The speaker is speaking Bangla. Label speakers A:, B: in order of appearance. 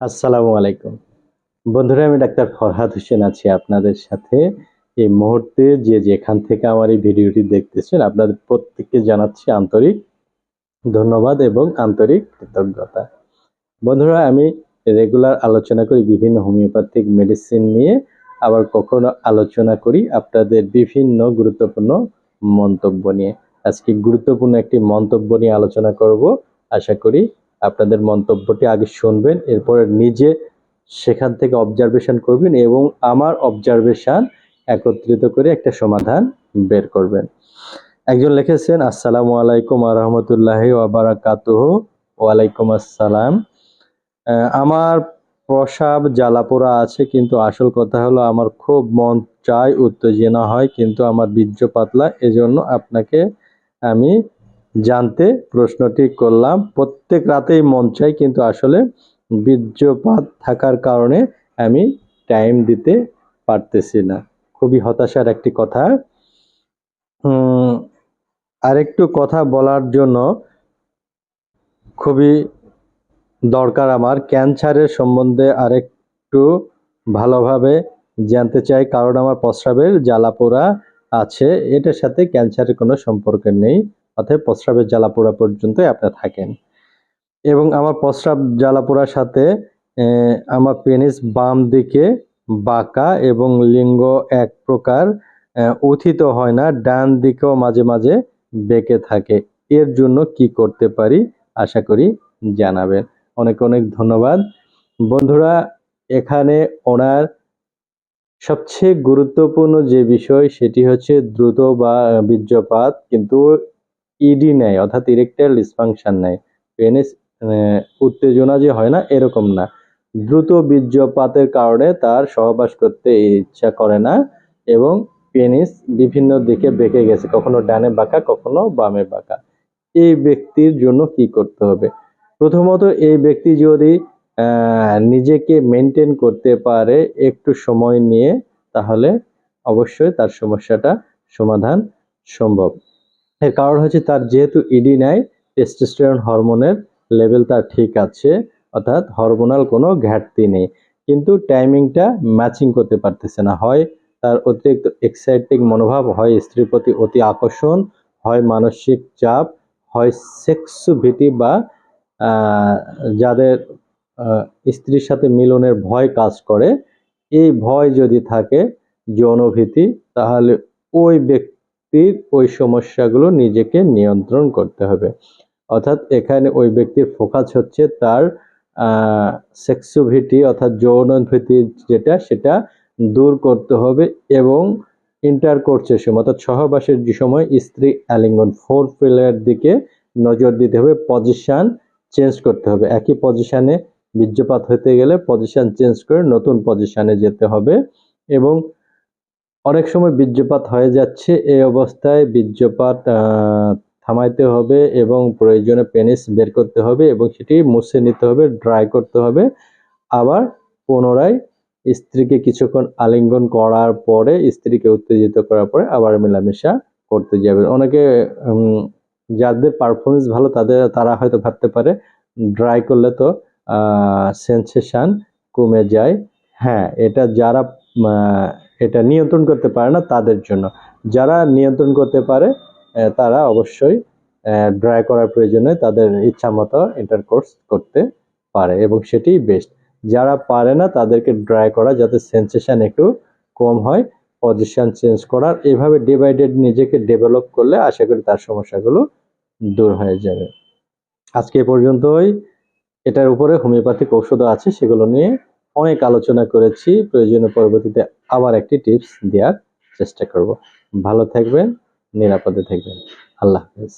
A: আসসালামু আলাইকুম। বন্ধুরা, আমি ডাক্তার ফরহাদ হোসেন আছি আপনাদের সাথে। এই মুহূর্তে যে যেখান থেকে আমার এই ভিডিওটি দেখতেছেন, আপনাদের প্রত্যেককে জানাচ্ছি আন্তরিক ধন্যবাদ এবং আন্তরিক কৃতজ্ঞতা। বন্ধুরা, আমি রেগুলার আলোচনা করি বিভিন্ন হোমিওপ্যাথিক মেডিসিন নিয়ে। আবার কখনো আলোচনা করি আপনাদের বিভিন্ন গুরুত্বপূর্ণ মন্তব্য নিয়ে। আজকে গুরুত্বপূর্ণ একটি মন্তব্য নিয়ে আলোচনা করব। আশা করি আপনাদের মন্তব্যটি আগে শুনবেন, এরপরে নিজে সেখান থেকে অবজারভেশন করবেন এবং আমার অবজারভেশন একত্রিত করে একটা সমাধান বের করবেন। একজন লিখেছেন, আসসালামু আলাইকুম আরহামতুল্লাহ ওয়াবারাকাতুহ ওয়ালাইকুম আসসালাম। আমার প্রসাব জ্বালাপোড়া আছে, কিন্তু আসল কথা হলো আমার খুব মন চায় উত্তেজনা হয়, কিন্তু আমার বীর্য পাতলা, এজন্য আপনাকে আমি জানতে প্রশ্নটি করলাম। প্রত্যেক রাতেই মন চাই, কিন্তু আসলে বীর্যপাত থাকার কারণে আমি টাইম দিতে পারতেছি না। খুবই হতাশার একটি কথা। আরেকটু কথা বলার জন্য খুবই দরকার আমার। ক্যান্সারের সম্বন্ধে আরেকটু ভালোভাবে জানতে চাই, কারণ আমার প্রস্রাবের জ্বালাপোড়া আছে। এটার সাথে ক্যান্সারের কোনো সম্পর্ক নেই। অর্থাৎ প্রস্রাবের জ্বালাপোড়া পর্যন্তই আপনার থাকেন। এবং আমার প্রস্রাব জ্বালাপোড়ার সাথে আমার পেনিস বাম দিকে বাঁকা এবং লিঙ্গ এক প্রকার উথিত হয় না, ডান দিকেও মাঝে মাঝে বেঁকে থাকে। এর জন্য কি করতে পারি আশা করি জানাবেন। অনেক অনেক ধন্যবাদ। বন্ধুরা, এখানে ওনার সবচেয়ে গুরুত্বপূর্ণ যে বিষয় সেটি হচ্ছে দ্রুত বা বীর্যপাত, কিন্তু ইডি নেয়, অর্থাৎ ইরেকটাইল ডিসফাংশন নেয়। পেনিস উত্তেজনা যে হয় না, এরকম না। দ্রুত বীর্যপাতের কারণে তার সহবাস করতে ইচ্ছা করে না এবং পেনিস বিভিন্ন দিকে বেঁকে গেছে, কখনো ডানে বাঁকা, কখনো বামে বাঁকা। এই ব্যক্তির জন্য কি করতে হবে? প্রথমত, এই ব্যক্তি যদি নিজেকে মেনটেন করতে পারে একটু সময় নিয়ে, তাহলে অবশ্যই তার সমস্যাটা সমাধান সম্ভব। এর কারণ হচ্ছে তার যেহেতু ইডি নেয় টেস্টোস্টেরন হরমোনের লেভেল তার ঠিক আছে, অর্থাৎ হরমোনাল কোনো ঘাটতি নেই। কিন্তু টাইমিংটা ম্যাচিং করতে পারতেছে না। হয় তার অতিরিক্ত এক্সাইটিং মনোভাব, হয় স্ত্রীর প্রতি অতি আকর্ষণ, হয় মানসিক চাপ, হয় সেক্সুভিটি বা যাদের স্ত্রীর সাথে মিলনের ভয় কাজ করে, এই ভয় যদি থাকে যৌনভীতি, তাহলে ওই ব্যক্তির ওই সমস্যাগুলো নিজেকে নিয়ন্ত্রণ করতে হবে। অর্থাৎ এখানে ওই ব্যক্তির ফোকাস হচ্ছে তার সেক্সুভিটি অর্থাৎ যৌনভীতি যেটা, সেটা দূর করতে হবে এবং ইন্টারকোর্সের সময় অর্থাৎ সহবাসের যে সময় স্ত্রী আলিঙ্গন ফোর ফিলের দিকে নজর দিতে হবে পজিশান চেঞ্জ করতে হবে। একই পজিশানে বীর্যপাত হতে গেলে পজিশান চেঞ্জ করে নতুন পজিশানে যেতে হবে এবং অনেক সময় বীর্যপাত হয়ে যাচ্ছে এই অবস্থায় বীর্যপাত থামাইতে হবে এবং প্রয়োজনে পেনিস বের করতে হবে এবং সেটি মুছে নিতে হবে, ড্রাই করতে হবে। আবার পুনরায় স্ত্রীকে কিছুক্ষণ আলিঙ্গন করার পরে স্ত্রীকে উত্তেজিত করার পরে আবার মেলামেশা করতে যাবে অনেকে যাদের পারফরমেন্স ভালো তাদের, তারা হয়তো ভাবতে পারে, ড্রাই করলে তো সেন্সেশন কমে যায়। হ্যাঁ এটা যারা এটা নিয়ন্ত্রণ করতে পারে না তাদের জন্য। যারা নিয়ন্ত্রণ করতে পারে তারা অবশ্যই ড্রাই করার প্রয়োজনে তাদের ইচ্ছা মতো ইন্টারকোর্স করতে পারে এবং সেটি বেস্ট যারা পারে না, তাদেরকে ড্রাই করা যাতে সেন্সেশন একটু কম হয় পজিশন চেঞ্জ করার, এভাবে ডিভাইডেড নিজেকে ডেভেলপ করলে আশা করি তার সমস্যাগুলো দূর হয়ে যাবে। আজকে পর্যন্তই। এটার উপরে হোমিওপ্যাথিক ঔষধ আছে, সেগুলো নিয়ে অনেক আলোচনা করেছি। প্রয়োজনে পরবর্তীতে আবার একটি টিপস দেওয়ার চেষ্টা করব। ভালো থাকবেন, নিরাপদে থাকবেন। আল্লাহ হাফেজ।